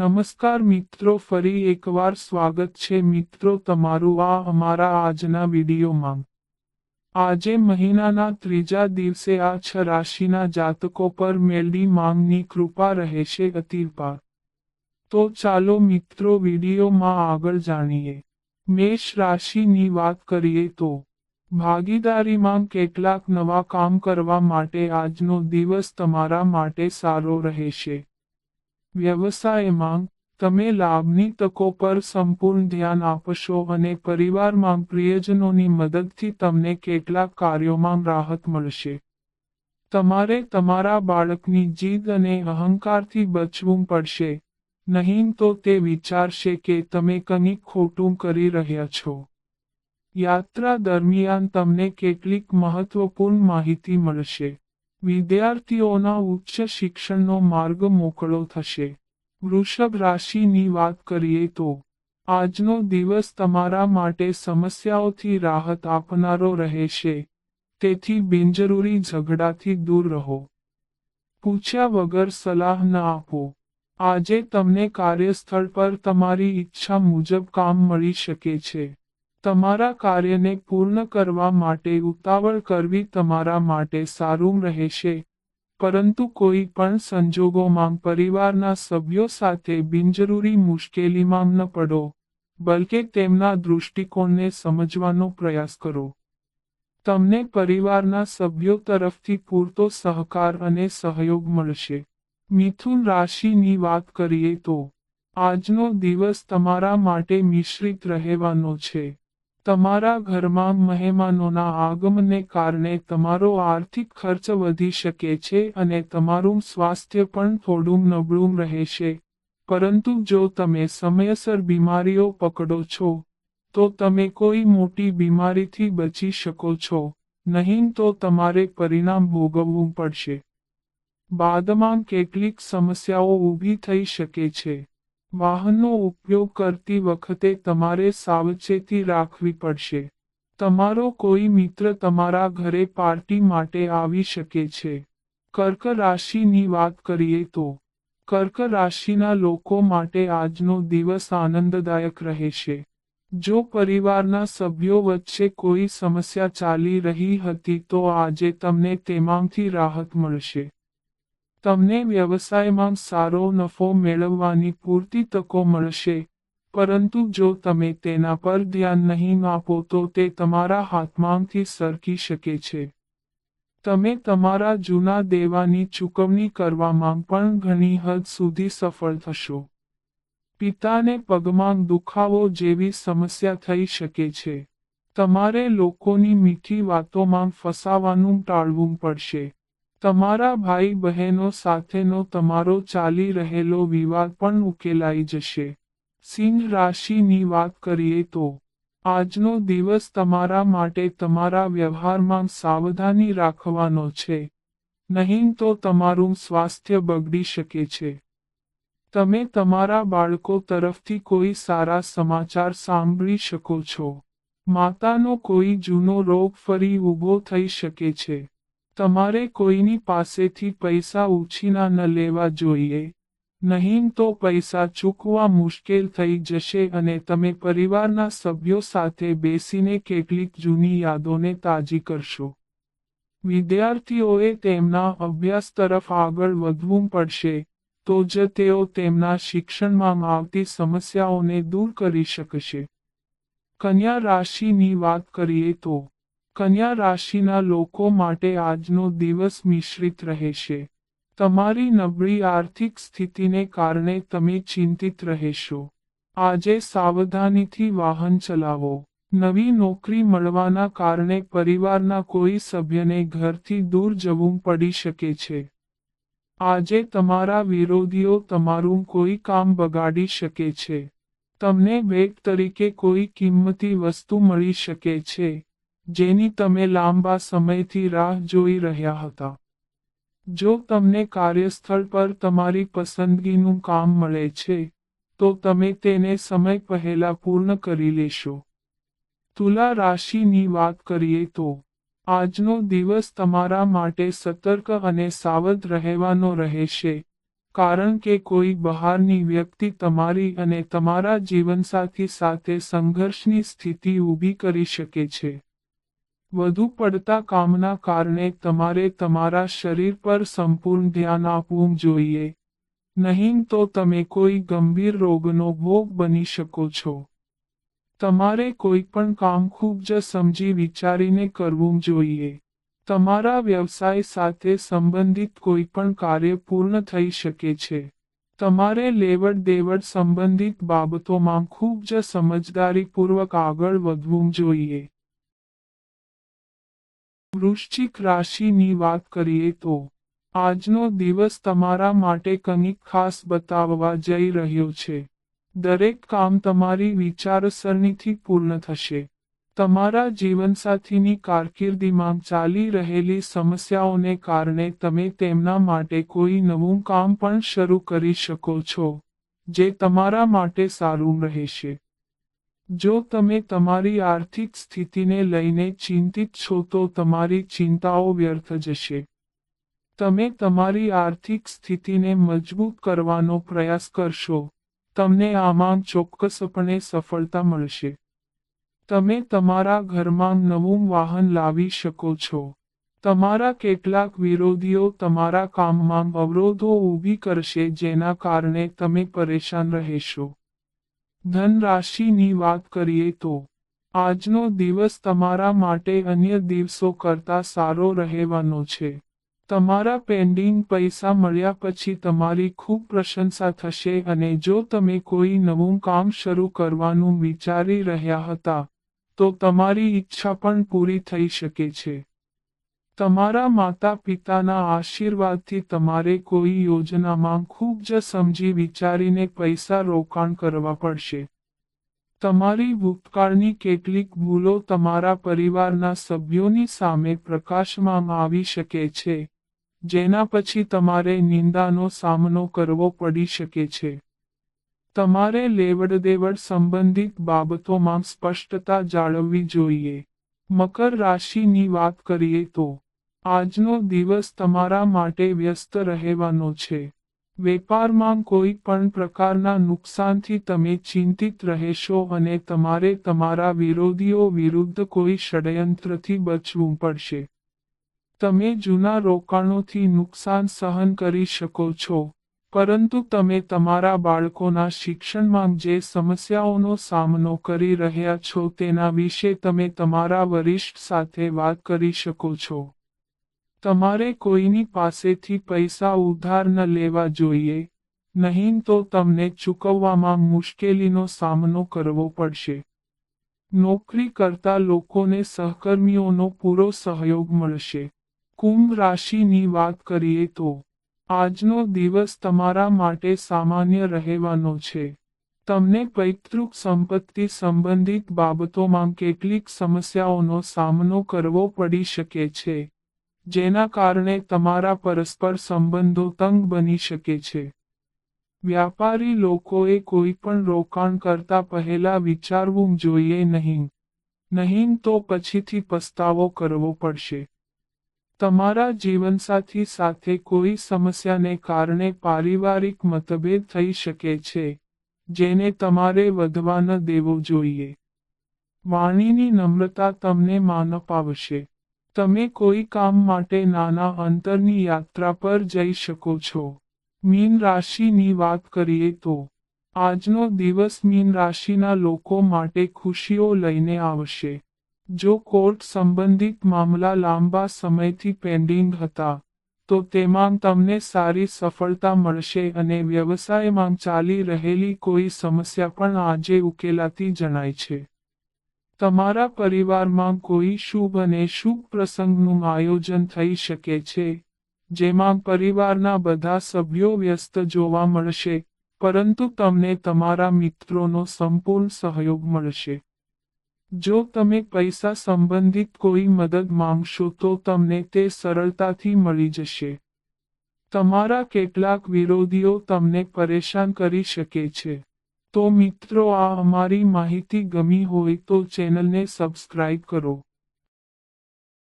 નમસ્કાર મિત્રો, ફરી એકવાર સ્વાગત છે મિત્રો તમારું આ અમારા આજના વિડીયોમાં. આજે મહિનાના ત્રીજા દિવસે આ છ રાશિના જાતકો પર મેલડી માંગની કૃપા રહેશે અતિરપાર તો ચાલો મિત્રો વિડીયોમાં આગળ જાણીએ. મેષ રાશિની વાત કરીએ તો, ભાગીદારીમાં કેટલાક નવા કામ કરવા માટે આજનો દિવસ તમારા માટે સારો રહેશે. વ્યવસાયમાં તમે લાભની તકો પર સંપૂર્ણ ધ્યાન આપશો અને પરિવારમાં પ્રિયજનોની મદદથી તમને કેટલાક કાર્યોમાં રાહત મળશે. તમારે તમારા બાળકની જીદ અને અહંકારથી બચવું પડશે. નહીં તો તે વિચારશે કે તમે કંઈક ખોટું કરી રહ્યા છો. યાત્રા દરમિયાન તમને કેટલીક મહત્વપૂર્ણ માહિતી મળશે. વિદ્યાર્થીઓના ઉચ્ચ શિક્ષણનો માર્ગ મોકળો થશે. વૃષભ રાશિની વાત કરીએ તો, આજનો દિવસ તમારા માટે સમસ્યાઓથી રાહત આપનારો રહેશે. તેથી બિનજરૂરી ઝઘડાથી દૂર રહો. પૂછ્યા વગર સલાહ ન આપો. આજે તમને કાર્યસ્થળ પર તમારી ઈચ્છા મુજબ કામ મળી શકે છે. તમારા કાર્યને પૂર્ણ કરવા માટે ઉતાવળ કરવી તમારા માટે સારું રહેશે. પરંતુ કોઈ પણ સંજોગોમાં પરિવારના સભ્યો સાથે બિનજરૂરી મુશ્કેલીમાં ન પડો, બલકે તેમના દૃષ્ટિકોણને સમજવાનો પ્રયાસ કરો. તમને પરિવારના સભ્યો તરફથી પૂરતો સહકાર અને સહયોગ મળશે. મિથુન રાશિની વાત કરીએ તો, આજનો દિવસ તમારા માટે મિશ્રિત રહેવાનો છે. તમારા ઘરમાં મહેમાનોના આગમને કારણે તમારો આર્થિક ખર્ચ વધી શકે છે અને તમારું સ્વાસ્થ્ય પણ થોડું નબળું રહેશે. પરંતુ જો તમે સમયસર બીમારીઓ પકડો છો, તો તમે કોઈ મોટી બીમારીથી બચી શકો છો, નહીં તો તમારે પરિણામ ભોગવવું પડશે. બાદમાં કેટલીક સમસ્યાઓ ઊભી થઈ શકે છે. વાહનનો ઉપયોગ કરતી વખતે તમારે સાવચેતી રાખવી પડશે. તમારો કોઈ મિત્ર તમારા ઘરે પાર્ટી માટે આવી શકે છે. કર્ક રાશિની વાત કરીએ તો, કર્ક રાશિના લોકો માટે આજનો દિવસ આનંદદાયક રહેશે જો પરિવારના સભ્યો વચ્ચે કોઈ સમસ્યા ચાલી રહી હતી તો આજે તમને તેમાંથી રાહત મળશે. તમને વ્યવસાયમાં સારો નફો મેળવવાની પૂરતી તકો મળશે. પરંતુ જો તમે તેના પર ધ્યાન નહીં આપો તો તે તમારા હાથમાંથી સરકી શકે છે. તમે તમારા જૂના દેવાની ચૂકવણી કરવામાં પણ ઘણી હદ સુધી સફળ થશો. પિતાને પગમાં દુખાવો જેવી સમસ્યા થઈ શકે છે. તમારે લોકોની મીઠી વાતોમાં ફસાવાનું ટાળવું પડશે. તમારા ભાઈ બહેનો સાથેનો તમારો ચાલી રહેલો વિવાદ પણ ઉકેલાઈ જશે. સિંહ રાશિની વાત કરીએ તો, આજનો દિવસ તમારા માટે તમારા વ્યવહારમાં સાવધાની રાખવાનો છે. નહીં તો તમારું સ્વાસ્થ્ય બગડી શકે છે. તમે તમારા બાળકો તરફથી કોઈ સારા સમાચાર સાંભળી શકો છો. માતાનો કોઈ જૂનો રોગ ફરી ઊભો થઈ શકે છે. તમારે કોઈની પાસેથી પૈસા ઉછીના ન લેવા જોઈએ. નહીં તો પૈસા ચૂકવા મુશ્કેલ થઈ જશે અને તમે પરિવારના સભ્યો સાથે બેસીને કેટલીક જૂની યાદોને તાજી કરશો. વિદ્યાર્થીઓએ તેમના અભ્યાસ તરફ આગળ વધવું પડશે, તો જ તેઓ તેમના શિક્ષણમાં આવતી સમસ્યાઓને દૂર કરી શકશે. કન્યા રાશિની વાત કરીએ તો કન્યા રાશિના લોકો માટે આજનો દિવસ મિશ્રિત રહેશે. તમારી નબળી આર્થિક સ્થિતિને કારણે તમે ચિંતિત રહેશો. આજે સાવધાનીથી વાહન ચલાવો. નવી નોકરી મળવાના કારણે પરિવારના કોઈ સભ્યને ઘરથી દૂર જવું પડી શકે છે. આજે તમારા વિરોધીઓ તમારું કોઈ કામ બગાડી શકે છે. તમને ભેટ તરીકે કોઈ કિંમતી વસ્તુ મળી શકે છે. જેની તમે લાંબા સમયથી રાહ જોઈ રહ્યા હતા. જો તમને કાર્યસ્થળ પર તમારી પસંદગીનું કામ મળે છે, તો તમે તેને સમય પહેલા પૂર્ણ કરી લેશો. તુલા રાશિની વાત કરીએ તો, આજનો દિવસ તમારા માટે સતર્ક અને સાવધ રહેવાનો રહેશે, કારણ કે કોઈ બહારની વ્યક્તિ તમારી અને તમારા જીવનસાથી સાથે સંઘર્ષની સ્થિતિ ઊભી કરી શકે છે. વધુ પડતા કામના કારણે તમારે તમારા શરીર પર સંપૂર્ણ ધ્યાન આપવું જોઈએ. નહીં તો તમે કોઈ ગંભીર રોગનો ભોગ બની શકો છો. તમારે કોઈ પણ કામ ખૂબ જ સમજી વિચારીને કરવું જોઈએ. તમારા વ્યવસાય સાથે સંબંધિત કોઈ પણ કાર્ય પૂર્ણ થઈ શકે છે. તમારે લેવડ દેવડ સંબંધિત બાબતોમાં ખૂબ જ સમજદારીપૂર્વક આગળ વધવું જોઈએ. વૃશ્ચિક રાશિની વાત કરીએ તો, આજનો દિવસ તમારા માટે કંઈક ખાસ બતાવવા જઈ રહ્યો છે. દરેક કામ તમારી વિચારસરણીથી પૂર્ણ થશે. તમારા જીવનસાથીની કારકિર્દીમાં ચાલી રહેલી સમસ્યાઓને કારણે તમે તેમના માટે કોઈ નવું કામ પણ શરૂ કરી શકો છો, જે તમારા માટે સારું રહેશે. જો તમે તમારી આર્થિક સ્થિતિને લઈને ચિંતિત છો તો તમારી ચિંતાઓ વ્યર્થ જશે. તમે તમારી આર્થિક સ્થિતિને મજબૂત કરવાનો પ્રયાસ કરશો. તમને આમાં ચોક્કસપણે સફળતા મળશે. તમે તમારા ઘરમાં નવું વાહન લાવી શકો છો. તમારા કેટલાક વિરોધીઓ તમારા કામમાં અવરોધો ઊભી કરશે જેના કારણે તમે પરેશાન રહેશો. ધન રાશિની વાત કરીએ તો, આજનો દિવસ તમારા માટે અન્ય દિવસો કરતા સારો રહેવાનો છે. તમારા પેન્ડિંગ પૈસા મળ્યા પછી તમારી ખૂબ પ્રશંસા થશે અને જો તમે કોઈ નવું કામ શરૂ કરવાનું વિચારી રહ્યા હતા, તો તમારી ઈચ્છા પણ પૂરી થઈ શકે છે. તમારા માતા પિતાના આશીર્વાદથી તમારે કોઈ યોજનામાં ખૂબ જ સમજી વિચારીને પૈસા રોકાણ કરવા પડશે. તમારી ભૂતકાળની કેટલીક ભૂલો તમારા પરિવારના સભ્યોની સામે પ્રકાશમાં આવી શકે છે, જેના પછી તમારે નિંદાનો સામનો કરવો પડી શકે છે. તમારે લેવડ દેવડ સંબંધિત બાબતોમાં સ્પષ્ટતા જાળવવી જોઈએ. મકર રાશિની વાત કરીએ તો, આજનો દિવસ તમારા માટે વ્યસ્ત રહેવાનો છે. વેપારમાં કોઈ પણ પ્રકારના નુકસાનથી તમે ચિંતિત રહેશો અને તમારે તમારા વિરોધીઓ વિરુદ્ધ કોઈ ષડયંત્રથી બચવું પડશે. તમે જૂના રોકાણોથી નુકસાન સહન કરી શકો છો. પરંતુ તમે તમારા બાળકોના શિક્ષણમાં જે સમસ્યાઓનો સામનો કરી રહ્યા છો તેના વિશે તમે તમારા વરિષ્ઠ સાથે વાત કરી શકો છો. તમારે કોઈની પાસેથી પૈસા ઉધાર ન લેવા જોઈએ, નહીં તો તમને ચૂકવવામાં મુશ્કેલીનો સામનો કરવો પડશે. નોકરી કરતા લોકોને સહકર્મીઓનો પૂરો સહયોગ મળશે. કુંભ રાશિની વાત કરીએ તો આજનો દિવસ તમારા માટે સામાન્ય રહેવાનો છે. તમને પૈતૃક સંપત્તિ સંબંધિત બાબતોમાં કેટલીક સમસ્યાઓનો સામનો કરવો પડી શકે છે, જેના કારણે તમારા પરસ્પર સંબંધો તંગ બની શકે છે. વ્યાપારી લોકોએ કોઈ પણ રોકાણ કરતા પહેલા વિચારવું જોઈએ નહીં. નહીં તો પછીથી પસ્તાવો કરવો પડશે. તમારા જીવનસાથી સાથે કોઈ સમસ્યાને કારણે પારિવારિક મતભેદ થઈ શકે છે, જેને તમારે વધવા ન દેવો જોઈએ. વાણીની નમ્રતા તમને માન અપાવશે. તમે કોઈ કામ માટે નાના અંતરની યાત્રા પર જઈ શકો છો. મીન રાશિની વાત કરીએ તો, આજનો દિવસ મીન રાશિના લોકો માટે ખુશીઓ લઈને આવશે. જો કોર્ટ સંબંધિત મામલા લાંબા સમયથી પેન્ડિંગ હતા, તો તેમાં તમને સારી સફળતા મળશે અને વ્યવસાયમાં ચાલી રહેલી કોઈ સમસ્યા પણ આજે ઉકેલાતી જણાય છે. તમારા પરિવારમાં કોઈ શુભ અને શુભ પ્રસંગનું આયોજન થઈ શકે છે, જેમાં પરિવારના બધા સભ્યો વ્યસ્ત જોવા મળશે, પરંતુ તમને તમારા મિત્રોનો સંપૂર્ણ સહયોગ મળશે. જો તમે પૈસા સંબંધિત કોઈ મદદ માંગશો તો તમને તે સરળતાથી મળી જશે. તમારા કેટલાક વિરોધીઓ તમને પરેશાન કરી શકે છે. તો મિત્રો, આ અમારી માહિતી ગમી હોય તો ચેનલને સબસ્ક્રાઇબ કરો.